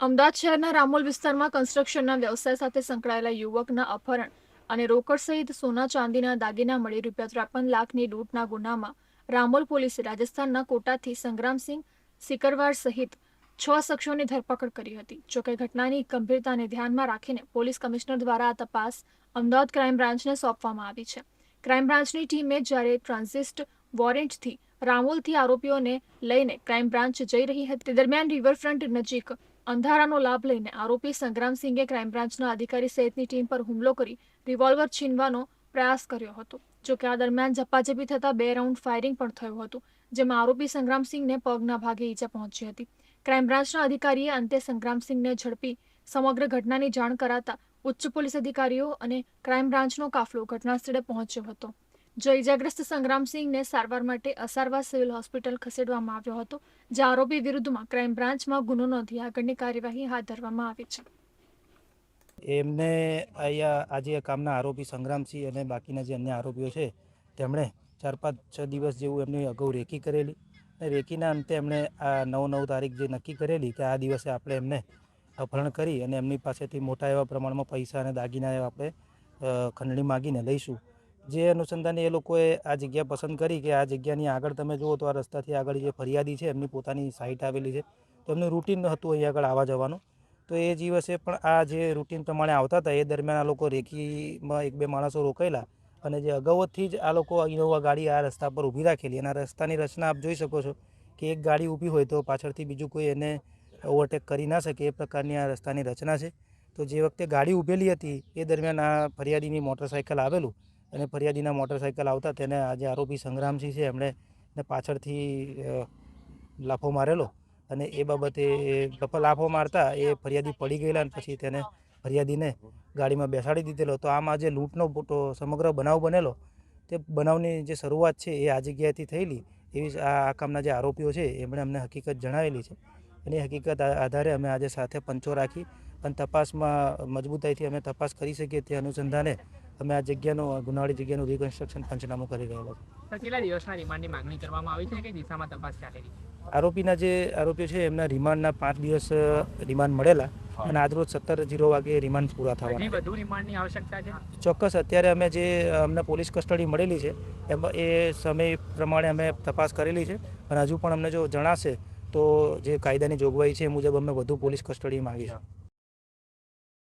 અમદાવાદ શહેરના રામોલ વિસ્તારમાં કન્સ્ટ્રક્શનના વ્યવસાય સાથે સંકળાયેલા યુવકના અપહરણ અને રોકડ સહિત સોના ચાંદીના દાગીના મળી રૂપિયા ત્રેપન લાખની લૂંટના ગુનામાં રામોલ પોલીસે રાજસ્થાનના કોટાથી સંગ્રામસિંહ સિકરવાર સહિત છ શખ્સોની ધરપકડ કરી હતી. જોકે ઘટનાની ગંભીરતાને ધ્યાનમાં રાખીને પોલીસ કમિશનર દ્વારા આ તપાસ અમદાવાદ ક્રાઇમ બ્રાન્ચને સોંપવામાં આવી છે. ક્રાઇમ બ્રાન્ચની ટીમે જ્યારે ટ્રાન્ઝિસ્ટ વોરેન્ટથી રામોલથી આરોપીઓને લઈને ક્રાઇમ બ્રાન્ચ જઈ રહી હતી, તે દરમિયાન રિવરફ્રન્ટ નજીક અંધારાનો લાભ લઈને આરોપી સંગ્રામસિંહે ક્રાઇમ બ્રાન્ચના અધિકારી સહિતની ટીમ પર હુમલો કરી રિવોલ્વર છીનવાનો પ્રયાસ કર્યો હતો. જોકે આ દરમિયાન ઝપાઝપી થતા બે રાઉન્ડ ફાયરિંગ પણ થયું હતું, જેમાં આરોપી સંગ્રામસિંહને પગના ભાગે ઈજા પહોંચી હતી. ક્રાઇમ બ્રાન્ચના અધિકારીએ અંતે સંગ્રામસિંહને ઝડપી સમગ્ર ઘટનાની જાણ કરાતા ઉચ્ચ પોલીસ અધિકારીઓ અને ક્રાઇમ બ્રાન્ચનો કાફલો ઘટનાસ્થળે પહોંચ્યો હતો. જો ઇજાગ્રસ્ત સંગ્રામસિંહને સારવાર માટે અસારવા સિવિલ હોસ્પિટલ ખસેડવામાં આવ્યો હતો, જે આરોપી વિરુદ્ધમાં ક્રાઇમ બ્રાન્ચમાં ગુનો નોંધી આગળની કાર્યવાહી હાથ ધરવામાં આવી છે. એમને અહીંયા આજે કામના આરોપી સંગ્રામસિંહ અને બાકીના જે અન્ય આરોપીઓ છે, તેમણે ચાર પાંચ છ દિવસ જેવું એમની અગાઉ રેકી કરેલી અને રેકીના અંતે એમણે આ નવ નવ તારીખ જે નક્કી કરેલી કે આ દિવસે આપણે એમને અપહરણ કરી અને એમની પાસેથી મોટા એવા પ્રમાણમાં પૈસા અને દાગીના આપણે ખંડણી માગીને લઈશું. જે અનુસંધાને એ લોકોએ આ જગ્યા પસંદ કરી કે આ જગ્યાની આગળ તમે જુઓ તો આ રસ્તાથી આગળ જે ફરિયાદી છે, એમની પોતાની સાઇટ આવેલી છે. તો એમનું રૂટીન હતું અહીં આગળ આવવા જવાનું. તો એ દિવસે પણ આ જે રૂટીન પ્રમાણે આવતા હતા, એ દરમિયાન આ લોકો રેકીમાં એક બે માણસો રોકાયેલા અને જે અગાઉથી જ આ લોકો ઇનોવા ગાડી આ રસ્તા પર ઊભી રાખેલી. અને રસ્તાની રચના આપ જોઈ શકો છો કે એક ગાડી ઊભી હોય તો પાછળથી બીજું કોઈ એને ઓવરટેક કરી ના શકે એ પ્રકારની આ રસ્તાની રચના છે. તો જે વખતે ગાડી ઊભેલી હતી, એ દરમિયાન આ ફરિયાદીની મોટરસાઇકલ આવેલું. અને ફરિયાદીના મોટરસાઇકલ આવતા તેને આજે આરોપી સંગ્રામસિંહ છે. એમણે પાછળથી લાફો મારેલો અને એ બાબતે લફ- મારતા એ ફરિયાદી પડી ગયેલા અને પછી તેને ફરિયાદીને ગાડીમાં બેસાડી દીધેલો. તો આમ આજે લૂંટનો સમગ્ર બનાવ બનેલો. તે બનાવની જે શરૂઆત છે એ આ જગ્યાએથી થયેલી એવી આ કામના જે આરોપીઓ છે એમણે અમને હકીકત જણાવેલી છે. અને એ હકીકત આધારે અમે આજે સાથે પંચો રાખી અને તપાસમાં મજબૂતાઈથી અમે તપાસ કરી શકીએ તે અનુસંધાને અમે આ જગ્યાનું ગુનાવાળી જગ્યાનું રિકન્સ્ટ્રક્શન પંચનામું કરી રહેલા છે કેટલા દિવસના રિમાન્ડની માંગણી કરવામાં આવી છે કે દિશામાં તપાસ ચાલેલી આરોપીના જે આરોપીઓ છે એમના રિમાન્ડના પાંચ દિવસ રિમાન્ડ મળેલા અને આજરોજ સત્તર જીરો વાગે રિમાન્ડ પૂરા થવાના વધુ રિમાન્ડની આવશ્યકતા છે? ચોક્કસ અત્યારે અમે જે અમને પોલીસ કસ્ટડી મળેલી છે એમાં એ સમય પ્રમાણે અમે તપાસ કરેલી છે અને હજુ પણ અમને જો જણાશે તો જે કાયદાની જોગવાઈ છે એ મુજબ અમે વધુ પોલીસ કસ્ટડી માંગીશું